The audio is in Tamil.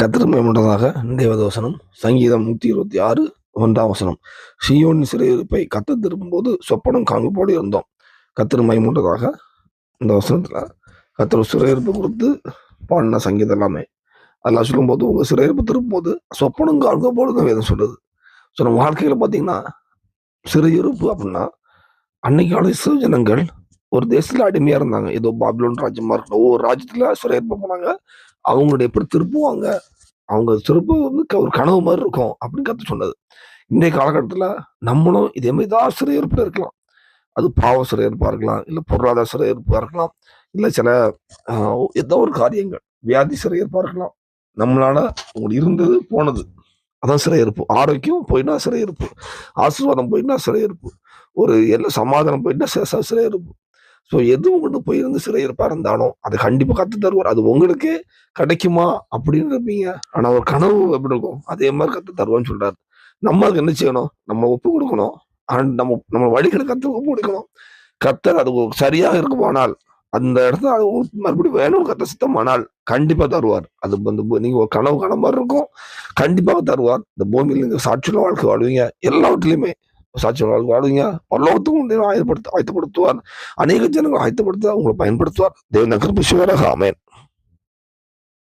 கத்திர மேம்பட்டதாக தேவதோசனம் சங்கீதம் நூற்றி இருபத்தி ஆறு ஒன்றாம் வசனம். சியோனின் சிறையிருப்பை கத்த திரும்பும்போது சொப்பனம் காண்போடு இருந்தோம். கத்திர மைமூட்டதாக இந்த வசனத்தில் கத்திர சிறையிருப்பு கொடுத்து பாடின சங்கீதம் எல்லாமே. அதெல்லாம் சொல்லும்போது உங்கள் சிறையிருப்பு திரும்பும்போது சொப்பனம் காண்க போல தான் வேதம் சொல்லுது. ஸோ நம்ம வாழ்க்கையில் பார்த்தீங்கன்னா சிறையிருப்பு அப்படின்னா அன்னைக்கான இஸ்ரேல் ஜனங்கள் ஒரு தேசத்தில் அடிமையாக இருந்தாங்க. ஏதோ பாபிலோன் ராஜ்யமாக இருக்கணும் ஒவ்வொரு ராஜ்யத்தில் சிறையிருப்பு போனாங்க. அவங்களுடைய எப்படி திருப்புவாங்க? அவங்க திருப்பு வந்து க- ஒரு கனவு மாதிரி இருக்கும் அப்படின்னு கற்று சொன்னது. இன்றைய காலகட்டத்தில் நம்மளும் இதே மாதிரி தான் சிறையிருப்பில் இருக்கலாம். அது பாவ சிறையிருப்பாக இருக்கலாம் இல்லை பொருளாதார சிறையிருப்பாக இருக்கலாம் இல்லை சில ஏதோ ஒரு காரியங்கள் வியாதி சிறையிருப்பாக இருக்கலாம். நம்மளால உங்களுக்கு இருந்தது போனது. அதான் சிறையிருப்பு ஆரோக்கியம் போயிட்டா சிறையிருப்பு ஆசீர்வாதம் போயிட்டா சிறையிருப்பு ஒரு எல்லாம் சமாதானம் போயிட்டா சிறையிருப்பு ஸோ எது உங்களுக்கு போயிருந்து சிறையிருப்பா இருந்தாலும் அது கண்டிப்பாக கற்று தருவார். அது உங்களுக்கு கிடைக்குமா அப்படின்னு இருப்பீங்க. ஆனால் ஒரு கனவு எப்படி இருக்கும்? அதே மாதிரி கற்று தருவான்னு சொல்கிறார் நம்ம அதுக்கு என்ன செய்யணும்? நம்ம ஒப்பு கொடுக்கணும். அண்ட் நம்ம நம்ம வழிகளை கற்று ஒப்பு கொடுக்கணும். கத்தர் அது சரியாக இருக்குமானால் அந்த இடத்துல அது மறுபடியும் வேணும் கத்த சுத்தமானால் கண்டிப்பாக தருவார். அது வந்து நீங்கள் ஒரு கனவு கனவு மாதிரி இருக்கும். கண்டிப்பாக தருவார். இந்த பூமியில் நீங்கள் சாட்சியில் வாழ்க்கை வாழ்வீங்க. எல்லாவற்றிலையுமே சாட்சியுள்ள வாழ்க்கை பல்லோகத்துக்கும் தேவன் ஆயத்தப்படுத்த ஆயத்தப்படுத்துவார். அநேக ஜனங்கள் ஆயத்தப்படுத்த உங்களை பயன்படுத்துவார். தேவன் நகர் ஆமேன்.